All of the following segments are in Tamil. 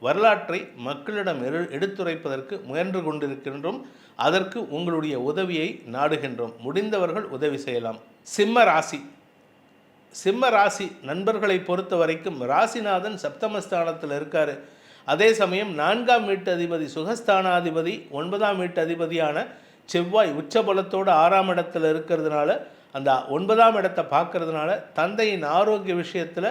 வரலாற்றை மக்களிடம் எடுத்துரைப்பதற்கு முயன்று கொண்டிருக்கின்றோம். அதற்கு உங்களுடைய உதவியை நாடுகின்றோம். முடிந்தவர்கள் உதவி செய்யலாம். சிம்ம ராசி. சிம்ம ராசி நண்பர்களை பொறுத்த வரைக்கும் ராசிநாதன் சப்தமஸ்தானத்தில் இருக்கார். அதே சமயம் நான்காம் வீட்டு அதிபதி சுகஸ்தானாதிபதி ஒன்பதாம் வீட்டு அதிபதியான செவ்வாய் உச்சபலத்தோடு ஆறாம் இடத்துல இருக்கிறதுனால அந்த ஒன்பதாம் இடத்தை பார்க்கறதுனால தந்தையின் ஆரோக்கிய விஷயத்தில்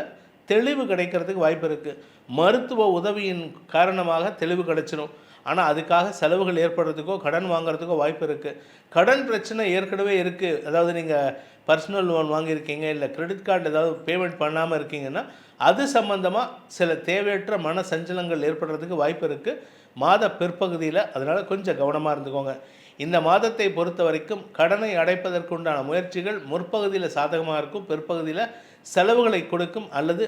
தெளிவு கிடைக்கிறதுக்கு வாய்ப்பு இருக்குது மருத்துவ உதவியின் காரணமாக தெளிவு கிடைச்சிடும் ஆனால் அதுக்காக செலவுகள் ஏற்படுறதுக்கோ கடன் வாங்குறதுக்கோ வாய்ப்பு இருக்குது கடன் பிரச்சனை ஏற்கனவே இருக்குது அதாவது நீங்கள் பர்சனல் லோன் வாங்கியிருக்கீங்க இல்லை கிரெடிட் கார்டு ஏதாவது பேமெண்ட் பண்ணாமல் இருக்கீங்கன்னா அது சம்மந்தமாக சில தேவையற்ற மன சஞ்சலங்கள் ஏற்படுறதுக்கு வாய்ப்பு இருக்குது மாத பிற்பகுதியில் அதனால் கொஞ்சம் கவனமாக இருந்துக்கோங்க. இந்த மாதத்தை பொறுத்த வரைக்கும் கடனை அடைப்பதற்குண்டான முயற்சிகள் முற்பகுதியில் சாதகமாக இருக்கும். பிற்பகுதியில் செலவுகளை கொடுக்கும் அல்லது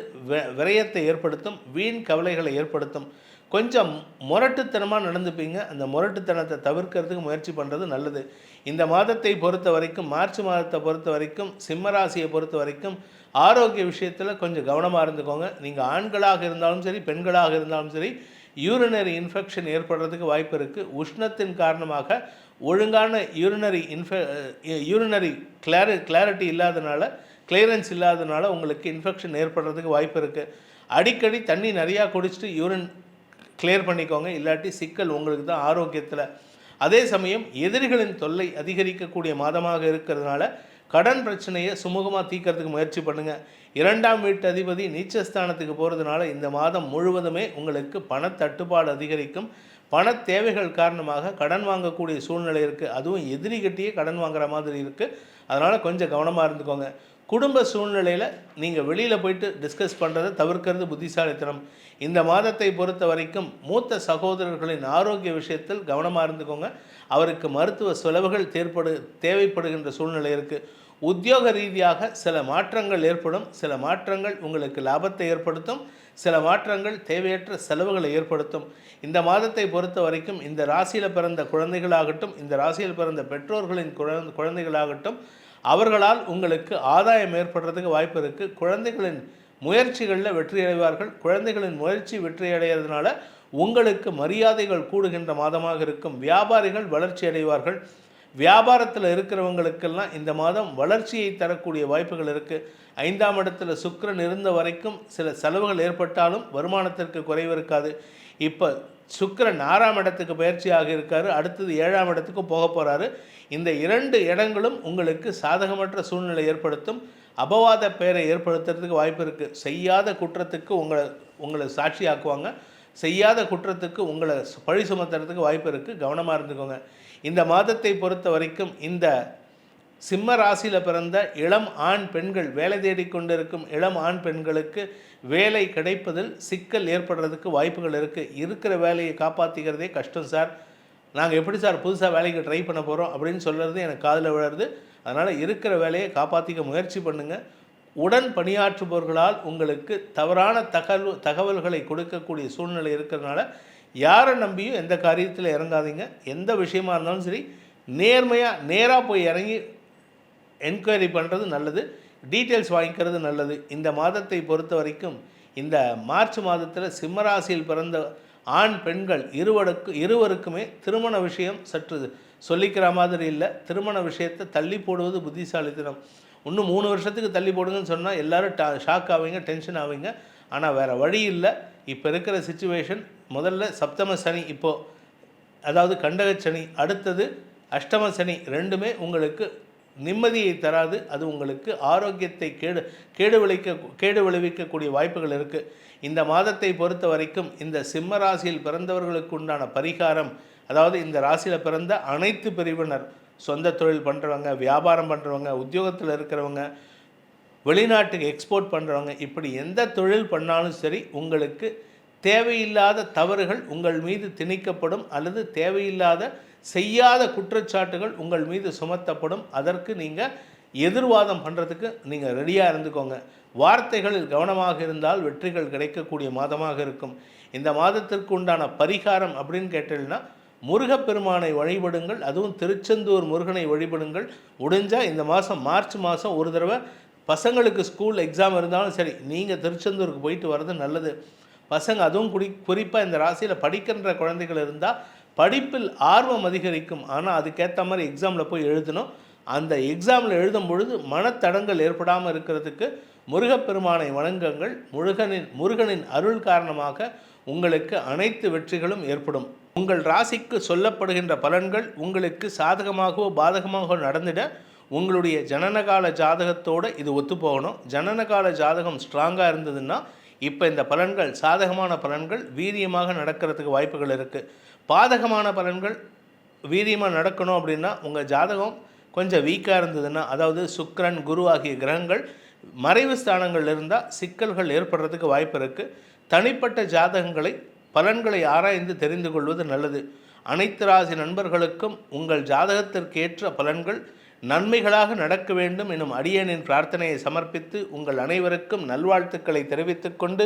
விரயத்தை ஏற்படுத்தும் வீண் கவலைகளை ஏற்படுத்தும். கொஞ்சம் முரட்டுத்தனமாக நடந்துப்பீங்க. அந்த முரட்டுத்தனத்தை தவிர்க்கிறதுக்கு முயற்சி பண்ணுறது நல்லது. இந்த மாதத்தை பொறுத்த வரைக்கும் மார்ச் மாதத்தை பொறுத்த வரைக்கும் சிம்மராசியை பொறுத்த வரைக்கும் ஆரோக்கிய விஷயத்தில் கொஞ்சம் கவனமாக இருந்துக்கோங்க. நீங்கள் ஆண்களாக இருந்தாலும் சரி பெண்களாக இருந்தாலும் சரி யூரினரி இன்ஃபெக்ஷன் ஏற்படுறதுக்கு வாய்ப்பு இருக்குது உஷ்ணத்தின் காரணமாக ஒழுங்கான urinary infe urinary clari clarity இல்லாதனால கிளியரன்ஸ் இல்லாததுனால உங்களுக்கு இன்ஃபெக்ஷன் ஏற்படுறதுக்கு வாய்ப்பு இருக்குது அடிக்கடி தண்ணி நிறையா குடிச்சிட்டு யூரின் கிளியர் பண்ணிக்கோங்க. இல்லாட்டி சிக்கல் உங்களுக்கு தான் ஆரோக்கியத்தில். அதே சமயம் எதிரிகளின் தொல்லை அதிகரிக்கக்கூடிய மாதமாக இருக்கிறதுனால கடன் பிரச்சனையை சுமூகமாக தீர்க்கறதுக்கு முயற்சி பண்ணுங்கள் இரண்டாம் வீட்டு அதிபதி நீச்சஸ்தானத்துக்கு போகிறதுனால இந்த மாதம் முழுவதுமே உங்களுக்கு பணத்தட்டுப்பாடு அதிகரிக்கும். பண தேவைகள் காரணமாக கடன் வாங்கக்கூடிய சூழ்நிலை இருக்குது அதுவும் எதிரிகட்டியே கடன் வாங்குற மாதிரி இருக்குது அதனால் கொஞ்சம் கவனமாக இருந்துக்கோங்க. குடும்ப சூழ்நிலையில் நீங்கள் வெளியில் போயிட்டு டிஸ்கஸ் பண்ணுறதை தவிர்க்கிறது புத்திசாலித்தனம். இந்த மாதத்தை பொறுத்த வரைக்கும் மூத்த சகோதரர்களின் ஆரோக்கிய விஷயத்தில் கவனமாக இருந்துக்கோங்க. அவருக்கு மருத்துவ செலவுகள் தேர்ப்படு தேவைப்படுகின்ற சூழ்நிலை இருக்குது உத்தியோக ரீதியாக சில மாற்றங்கள் ஏற்படும். சில மாற்றங்கள் உங்களுக்கு லாபத்தை ஏற்படுத்தும். சில மாற்றங்கள் தேவையற்ற செலவுகளை ஏற்படுத்தும். இந்த மாதத்தை பொறுத்த வரைக்கும் இந்த ராசியில் பிறந்த குழந்தைகளாகட்டும் இந்த ராசியில் பிறந்த பெற்றோர்களின் குழந்தைகளாகட்டும் அவர்களால் உங்களுக்கு ஆதாயம் ஏற்படுறதுக்கு வாய்ப்பு இருக்குது குழந்தைகளின் முயற்சிகளில் வெற்றி அடைவார்கள் குழந்தைகளின் முயற்சி வெற்றியடைகிறதுனால உங்களுக்கு மரியாதைகள் கூடுகின்ற மாதமாக இருக்கும். வியாபாரிகள் வளர்ச்சி அடைவார்கள். வியாபாரத்தில் இருக்கிறவங்களுக்கெல்லாம் இந்த மாதம் வளர்ச்சியை தரக்கூடிய வாய்ப்புகள் இருக்குது ஐந்தாம் இடத்துல சுக்கரன் இருந்த வரைக்கும் சில செலவுகள் ஏற்பட்டாலும் வருமானத்திற்கு குறைவு இருக்காது. இப்போ சுக்கரன் ஆறாம் இடத்துக்கு பயிற்சியாக இருக்கார். அடுத்தது ஏழாம் இடத்துக்கு போக போகிறாரு இந்த இரண்டு இடங்களும் உங்களுக்கு சாதகமற்ற சூழ்நிலை ஏற்படுத்தும். அபவாத பெயரை ஏற்படுத்துறதுக்கு வாய்ப்பு இருக்குது செய்யாத குற்றத்துக்கு உங்களை உங்களை சாட்சியாக்குவாங்க. செய்யாத குற்றத்துக்கு உங்களை சு- பழி சுமத்துறதுக்கு வாய்ப்பு இருக்குது கவனமாக இருந்துக்கோங்க. இந்த மாதத்தை பொறுத்த வரைக்கும் இந்த சிம்ம ராசியில் பிறந்த இளம் ஆண் பெண்கள் வேலை தேடிக் கொண்டிருக்கும் இளம் ஆண் பெண்களுக்கு வேலை கிடைப்பதில் சிக்கல் ஏற்படுறதுக்கு வாய்ப்புகள் இருக்குது இருக்கிற வேலையை காப்பாற்றிக்கிறதே கஷ்டம் சார். நாங்கள் எப்படி சார் புதுசாக வேலைக்கு ட்ரை பண்ண போகிறோம் அப்படின்னு சொல்கிறது எனக்கு காதில் விழருது அதனால் இருக்கிற வேலையை காப்பாற்றிக்க முயற்சி பண்ணுங்கள் உடன் பணியாற்றுபவர்களால் உங்களுக்கு தவறான தகவல் தகவல்களை கொடுக்கக்கூடிய சூழ்நிலை இருக்கிறதுனால யாரை நம்பியும் எந்த காரியத்தில் இறங்காதீங்க. எந்த விஷயமா இருந்தாலும் சரி நேர்மையாக நேராக போய் இறங்கி என்கொயரி பண்ணுறது நல்லது டீட்டெயில்ஸ் வாங்கிக்கிறது நல்லது. இந்த மாதத்தை பொறுத்த வரைக்கும் இந்த மார்ச் மாதத்தில் சிம்மராசியில் பிறந்த ஆண் பெண்கள் இருவருக்கு இருவருக்குமே திருமண விஷயம் சற்று சொல்லிக்கிற மாதிரி இல்லை. திருமண விஷயத்தை தள்ளி போடுவது புத்திசாலித்தனம். இன்னும் மூணு வருஷத்துக்கு தள்ளி போடுங்கன்னு சொன்னால் எல்லோரும் டா ஷாக் ஆவீங்க டென்ஷன் ஆவீங்க. ஆனால் வேறு வழி இல்லை. இப்போ இருக்கிற சுச்சுவேஷன் முதல்ல சப்தம சனி இப்போது அதாவது கண்டக சனி அடுத்தது அஷ்டம சனி ரெண்டுமே உங்களுக்கு நிம்மதியை தராது. அது உங்களுக்கு ஆரோக்கியத்தை கேடு கேடு விளைக்க கேடு விளைவிக்கக்கூடிய வாய்ப்புகள் இருக்குது இந்த மாதத்தை பொறுத்த வரைக்கும் இந்த சிம்ம ராசியில் பிறந்தவர்களுக்கு உண்டான பரிகாரம் அதாவது இந்த ராசியில் பிறந்த அனைத்து பிரிவினர் சொந்த தொழில் பண்ணுறவங்க வியாபாரம் பண்ணுறவங்க உத்தியோகத்தில் இருக்கிறவங்க வெளிநாட்டுக்கு எக்ஸ்போர்ட் பண்ணுறவங்க இப்படி எந்த தொழில் பண்ணாலும் சரி உங்களுக்கு தேவையில்லாத தவறுகள் உங்கள் மீது திணிக்கப்படும் அல்லது தேவையில்லாத செய்யாத குற்றச்சாட்டுகள் உங்கள் மீது சுமத்தப்படும். அதற்கு நீங்கள் எதிர்வாதம் பண்ணுறதுக்கு நீங்கள் ரெடியாக இருந்துக்கோங்க. வார்த்தைகளில் கவனமாக இருந்தால் வெற்றிகள் கிடைக்கக்கூடிய மாதமாக இருக்கும். இந்த மாதத்திற்கு உண்டான பரிகாரம் அப்படின்னு கேட்டீங்கன்னா முருகப்பெருமானை வழிபடுங்கள். அதுவும் திருச்செந்தூர் முருகனை வழிபடுங்கள். முடிஞ்சால் இந்த மாதம் மார்ச் மாதம் ஒரு தடவை பசங்களுக்கு ஸ்கூல் எக்ஸாம் இருந்தாலும் சரி நீங்கள் திருச்செந்தூருக்கு போயிட்டு வர்றது நல்லது. பசங்க அதுவும் குடி குறிப்பாக இந்த ராசியில் படிக்கின்ற குழந்தைகள் இருந்தால் படிப்பில் ஆர்வம் அதிகரிக்கும். ஆனால் அதுக்கேற்ற மாதிரி எக்ஸாமில் போய் எழுதணும். அந்த எக்ஸாமில் எழுதும் பொழுது மனத்தடங்கள் ஏற்படாமல் இருக்கிறதுக்கு முருகப்பெருமானை வணங்குங்கள். முருகனின் முருகனின் அருள் காரணமாக உங்களுக்கு அனைத்து வெற்றிகளும் ஏற்படும். உங்கள் ராசிக்கு சொல்லப்படுகின்ற பலன்கள் உங்களுக்கு சாதகமாகவோ பாதகமாகவோ நடந்திட உங்களுடைய ஜனனகால ஜாதகத்தோடு இது ஒத்துப்போகணும். ஜனனகால ஜாதகம் ஸ்ட்ராங்காக இருந்ததுன்னா இப்போ இந்த பலன்கள் சாதகமான பலன்கள் வீரியமாக நடக்கிறதுக்கு வாய்ப்புகள் இருக்குது பாதகமான பலன்கள் வீரியமாக நடக்கணும் அப்படின்னா உங்கள் ஜாதகம் கொஞ்சம் வீக்காக இருந்ததுன்னா அதாவது சுக்கரன் குரு ஆகிய கிரகங்கள் மறைவு ஸ்தானங்கள் இருந்தால் சிக்கல்கள் ஏற்படுறதுக்கு வாய்ப்பு இருக்குது தனிப்பட்ட ஜாதகங்களை பலன்களை ஆராய்ந்து தெரிந்து கொள்வது நல்லது. அனைத்து ராசி நண்பர்களுக்கும் உங்கள் ஜாதகத்திற்கேற்ற பலன்கள் நன்மைகளாக நடக்க வேண்டும் எனும் அடியனின் பிரார்த்தனையை சமர்ப்பித்து உங்கள் அனைவருக்கும் நல்வாழ்த்துக்களை தெரிவித்துக்கொண்டு